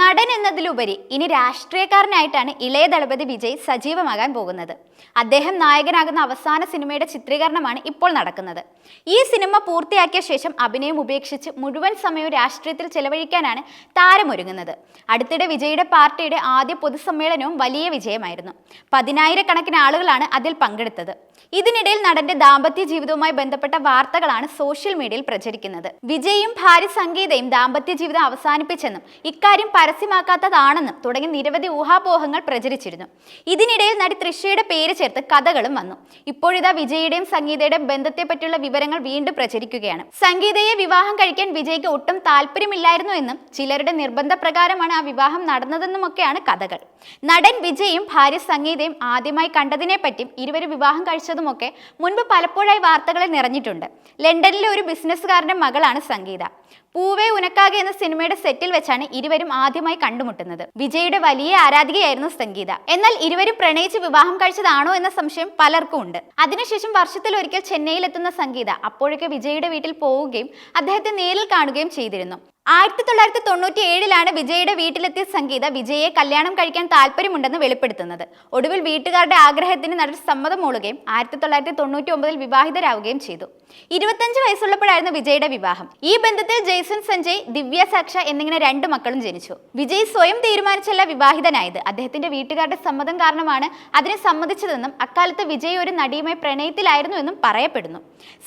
നടൻ എന്നതിലുപരി ഇനി രാഷ്ട്രീയക്കാരനായിട്ടാണ് ഇളയ ദളപതി വിജയ് സജീവമാകാൻ പോകുന്നത്. അദ്ദേഹം നായകനാകുന്ന അവസാന സിനിമയുടെ ചിത്രീകരണമാണ് ഇപ്പോൾ നടക്കുന്നത്. ഈ സിനിമ പൂർത്തിയാക്കിയ ശേഷം അഭിനയം ഉപേക്ഷിച്ച് മുഴുവൻ സമയവും രാഷ്ട്രീയത്തിൽ ചെലവഴിക്കാനാണ് താരമൊരുങ്ങുന്നത്. അടുത്തിടെ വിജയുടെ പാർട്ടിയുടെ ആദ്യ പൊതുസമ്മേളനവും വലിയ വിജയമായിരുന്നു. പതിനായിരക്കണക്കിന് ആളുകളാണ് അതിൽ പങ്കെടുത്തത്. ഇതിനിടയിൽ നടന്റെ ദാമ്പത്യ ജീവിതവുമായി ബന്ധപ്പെട്ട വാർത്തകളാണ് സോഷ്യൽ മീഡിയയിൽ പ്രചരിക്കുന്നത്. വിജയും ഭാര്യ സംഗീതയും ദാമ്പത്യ ജീവിതം അവസാനിപ്പിച്ചെന്നും ഇക്കാര്യം പരസ്യമാക്കാത്തതാണെന്നും തുടങ്ങി നിരവധി ഊഹാപോഹങ്ങൾ പ്രചരിച്ചിരുന്നു. ഇതിനിടയിൽ നടി തൃശയുടെ പേര് ചേർത്ത് കഥകളും വന്നു. ഇപ്പോഴിതാ വിജയുടെയും സംഗീതയുടെയും ബന്ധത്തെ പറ്റിയുള്ള വിവരങ്ങൾ വീണ്ടും പ്രചരിക്കുകയാണ്. സംഗീതയെ വിവാഹം കഴിക്കാൻ വിജയ്ക്ക് ഒട്ടും താല്പര്യമില്ലായിരുന്നു എന്നും ചിലരുടെ നിർബന്ധപ്രകാരമാണ് ആ വിവാഹം നടന്നതെന്നുമൊക്കെയാണ് കഥകൾ. നടൻ വിജയും ഭാര്യ സംഗീതയും ആദ്യമായി കണ്ടതിനെ പറ്റിയും ഇരുവരും വിവാഹം കഴിച്ചതുമൊക്കെ മുൻപ് പലപ്പോഴായി വാർത്തകളിൽ നിറഞ്ഞിട്ടുണ്ട്. ലണ്ടനിലെ ഒരു ബിസിനസ്സുകാരന്റെ മകളാണ് സംഗീത. പൂവേ ഉനക്കാകെ എന്ന സിനിമയുടെ സെറ്റിൽ വെച്ചാണ് ഇരുവരും ആദ്യമായി കണ്ടുമുട്ടുന്നത്. വിജയുടെ വലിയ ആരാധികയായിരുന്നു സംഗീത. എന്നാൽ ഇരുവരും പ്രണയിച്ച് വിവാഹം കഴിച്ചതാണോ എന്ന സംശയം പലർക്കും ഉണ്ട്. അതിനുശേഷം വർഷത്തിൽ ഒരിക്കൽ ചെന്നൈയിലെത്തുന്ന സംഗീത അപ്പോഴൊക്കെ വിജയുടെ വീട്ടിൽ പോവുകയും അദ്ദേഹത്തെ നേരിൽ കാണുകയും ചെയ്തിരുന്നു. ആയിരത്തി തൊള്ളായിരത്തി തൊണ്ണൂറ്റി ഏഴിലാണ് വിജയുടെ വീട്ടിലെത്തിയ സംഗീത വിജയെ കല്യാണം കഴിക്കാൻ താല്പര്യമുണ്ടെന്ന് വെളിപ്പെടുത്തുന്നത്. ഒടുവിൽ വീട്ടുകാരുടെ ആഗ്രഹത്തിന് നടൻ സമ്മതം മൂളുകയും ആയിരത്തി തൊള്ളായിരത്തി തൊണ്ണൂറ്റി ഒമ്പതിൽ വിവാഹിതരാവുകയും ചെയ്തു. ഇരുപത്തഞ്ച് വയസ്സുള്ളപ്പോഴായിരുന്നു വിജയുടെ വിവാഹം. ഈ ബന്ധത്തിൽ ജയ്സൺ സഞ്ജയ് ദിവ്യ സാക്ഷ എന്നിങ്ങനെ രണ്ട് മക്കളും ജനിച്ചു. വിജയ് സ്വയം തീരുമാനിച്ചല്ല വിവാഹിതനായത്. അദ്ദേഹത്തിന്റെ വീട്ടുകാരുടെ സമ്മതം കാരണമാണ് അതിനെ സമ്മതിച്ചതെന്നും അക്കാലത്ത് വിജയ് ഒരു നടിയുമായി പ്രണയത്തിലായിരുന്നു എന്നും പറയപ്പെടുന്നു.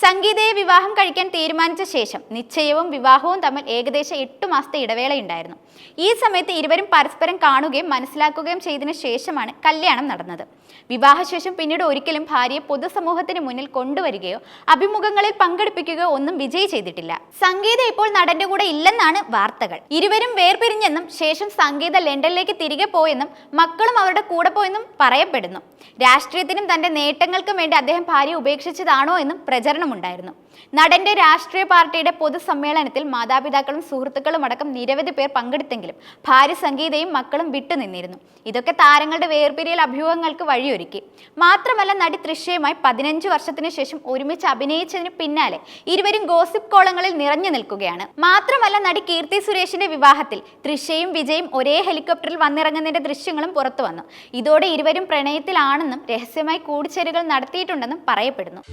സംഗീതയെ വിവാഹം കഴിക്കാൻ തീരുമാനിച്ച ശേഷം നിശ്ചയവും വിവാഹവും തമ്മിൽ ഏകദേശം എട്ട് മാസത്തെ ഇടവേളയുണ്ടായിരുന്നു ഈ സമയത്ത് ഇരുവരും പരസ്പരം കാണുകയും മനസ്സിലാക്കുകയും ചെയ്തതിനു ശേഷമാണ് കല്യാണം നടന്നത്. വിവാഹശേഷം പിന്നീട് ഒരിക്കലും ഭാര്യയെ പൊതുസമൂഹത്തിന് മുന്നിൽ കൊണ്ടുവരികയോ അഭിമുഖങ്ങളിൽ പങ്കെടുപ്പിക്കുകയോ ഒന്നും വിജയ് ചെയ്തിട്ടില്ല. സംഗീത ഇപ്പോൾ നടന്റെ കൂടെ ഇല്ലെന്നാണ് വാർത്തകൾ. ഇരുവരും വേർപിരിഞ്ഞെന്നും ശേഷം സംഗീത ലണ്ടനിലേക്ക് തിരികെ പോയെന്നും മക്കളും അവരുടെ കൂടെ പോയെന്നും പറയപ്പെടുന്നു. രാഷ്ട്രീയത്തിനും തന്റെ നേട്ടങ്ങൾക്കും വേണ്ടി അദ്ദേഹം ഭാര്യ ഉപേക്ഷിച്ചതാണോ എന്നും പ്രചരണമുണ്ടായിരുന്നു. നടന്റെ രാഷ്ട്രീയ പാർട്ടിയുടെ പൊതുസമ്മേളനത്തിൽ മാതാപിതാക്കളും സുഹൃത്തുക്കളും അടക്കം നിരവധി പേർ പങ്കെടുത്തെങ്കിലും ഭാര്യ സംഗീതയും മക്കളും വിട്ടുനിന്നിരുന്നു ഇതൊക്കെ താരങ്ങളുടെ വേർപിരിയൽ അഭ്യൂഹങ്ങൾക്ക് വഴിയൊരുക്കി. മാത്രമല്ല നടി തൃശ്യയുമായി പതിനഞ്ച് വർഷത്തിനു ശേഷം ഒരുമിച്ച് അഭിനയിച്ചതിന് പിന്നാലെ ഇരുവരും ഗോസിപ്പ് കോളങ്ങളിൽ നിറഞ്ഞു നിൽക്കുകയാണ്. മാത്രമല്ല നടി കീർത്തി സുരേഷിന്റെ വിവാഹത്തിൽ തൃശ്യയും വിജയും ഒരേ ഹെലികോപ്റ്ററിൽ വന്നിറങ്ങുന്നതിന്റെ ദൃശ്യങ്ങളും പുറത്തു വന്നു. ഇതോടെ ഇരുവരും പ്രണയത്തിലാണെന്നും രഹസ്യമായി കൂടിച്ചേരുകൾ നടത്തിയിട്ടുണ്ടെന്നും പറയപ്പെടുന്നു.